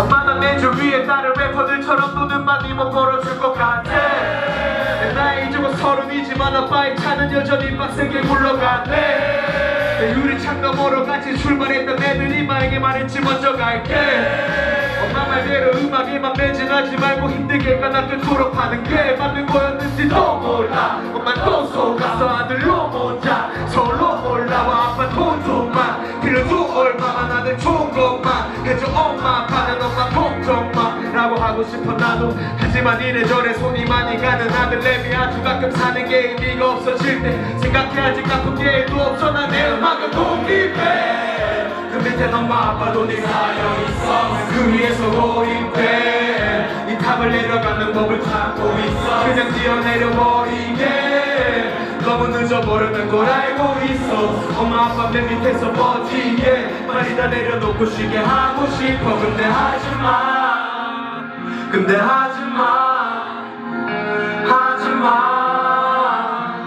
엄마는 내 주 위에 다른 래퍼들처럼 돈은 많이 못 벌어줄 것 같아. 내 나이 저거 서른이지만 아빠의 차는 여전히 빡세게 굴러가네. 내 유리창 너머로 같이 출발했던 애들이 나에게 말했지 먼저 갈게. 엄마 말대로 음악에만 매진하지 말고 힘들게 까닥도록 하는 게 맞는 거였는지도 몰라. 엄마 또 속았어 아들로 못자. 서울로 올라와 아빠 돈 좀만 빌려줘 얼마만 아들 좋은 것만. 해줘 엄마 하고 싶어 나도. 하지만 이래저래 손이 많이 가는 아들 랩이 아주 가끔 사는 게 의미가 없어질 때 생각해야지 가끔 게도 없어. 난내 음악을 독립해 그 밑엔 엄마 아빠 돈이 쌓여있어. 그 위에서 고립돼 이 탑을 내려가는 법을 찾고 있어. 그냥 뛰어내려 버리게. 너무 늦어버렸는 걸 알고 있어. 엄마 아빠 맨 밑에서 버티게. 빨리 다 내려놓고 쉬게 하고 싶어. 근데 하지마 근데 하지마 하지마.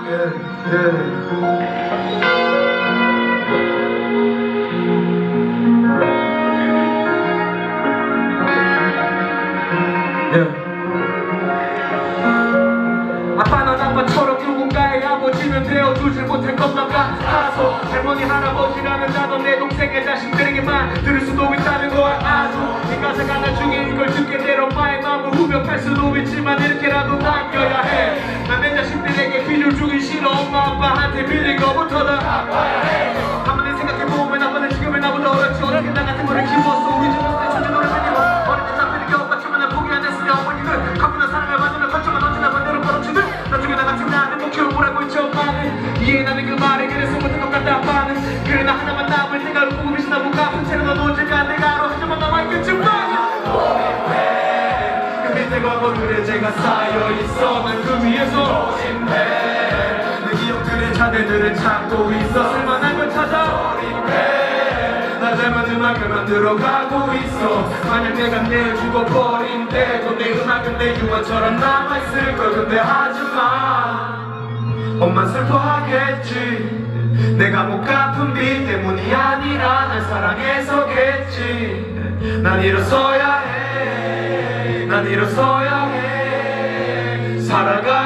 예, 예. 못할 것만 같아서. 할머니 할아버지라는 나도 내 동생의 자식들에게만 들을 수도 있다 될 엄마의 마음을 후벼팔 수도 있지만 이렇게라도 남겨야 해 난 내 자식들에게 비를 주기 싫어. 엄마 아빠한테 빌린 거부터 다. 갚아야 해 한번에 생각해보면 아빠는 지금의 나보다 어렸지. 어떻게 나 같은 거를 키웠어? 우리 난나 같은 나는 그 말에 그래서 못한 것 같다 아빠는. 그래 나 하나만 남을 나고 갚은 채로 넌 과거들의 죄가 쌓여 있어. 난그 위에서 조심해. 내 기억들의 자네들을 찾고 있어. 쓸만한 걸 찾아 조립해. 나 닮은 음악을 만들어가고 있어. 만약 내가 내일 죽어버린대도 내 음악은 내 유언처럼 남아있을 걸. 근데 하지마 엄마 슬퍼하겠지. 내가 못 갚은 빚 때문이 아니라 날 사랑해서겠지. 난 일어서야 일어서야 해 살아가